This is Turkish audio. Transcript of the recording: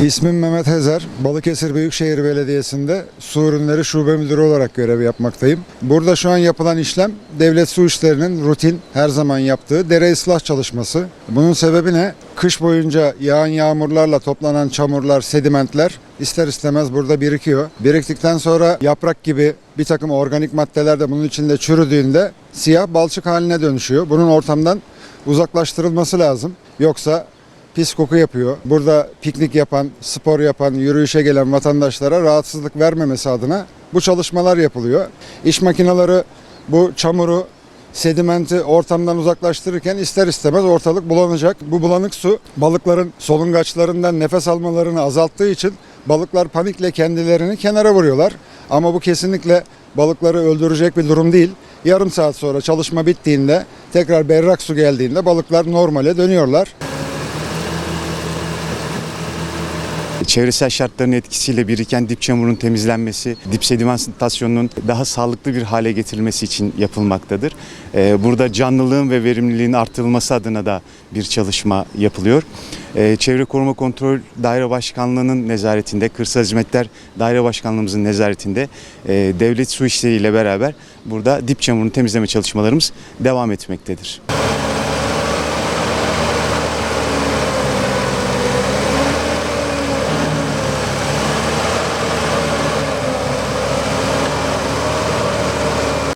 İsmim Mehmet Hezer. Balıkesir Büyükşehir Belediyesi'nde su ürünleri şube müdürü olarak görev yapmaktayım. Burada şu an yapılan işlem devlet su işlerinin rutin her zaman yaptığı dere ıslah çalışması. Bunun sebebi ne? Kış boyunca yağan yağmurlarla toplanan çamurlar, sedimentler ister istemez burada birikiyor. Biriktikten sonra yaprak gibi bir takım organik maddeler de bunun içinde çürüdüğünde siyah balçık haline dönüşüyor. Bunun ortamdan uzaklaştırılması lazım. Yoksa pis koku yapıyor. Burada piknik yapan, spor yapan, yürüyüşe gelen vatandaşlara rahatsızlık vermemesi adına bu çalışmalar yapılıyor. İş makineleri bu çamuru, sedimenti ortamdan uzaklaştırırken ister istemez ortalık bulanacak. Bu bulanık su balıkların solungaçlarından nefes almalarını azalttığı için balıklar panikle kendilerini kenara vuruyorlar. Ama bu kesinlikle balıkları öldürecek bir durum değil. Yarım saat sonra çalışma bittiğinde tekrar berrak su geldiğinde balıklar normale dönüyorlar. Çevresel şartların etkisiyle biriken dip çamurun temizlenmesi, dip sedimentasyonunun daha sağlıklı bir hale getirilmesi için yapılmaktadır. Ee, Burada canlılığın ve verimliliğin artırılması adına da bir çalışma yapılıyor. Ee, Çevre Koruma Kontrol Daire Başkanlığı'nın nezaretinde, Kırsal Hizmetler Daire Başkanlığımızın nezaretinde e, devlet su işleriyle beraber burada dip çamurunu temizleme çalışmalarımız devam etmektedir.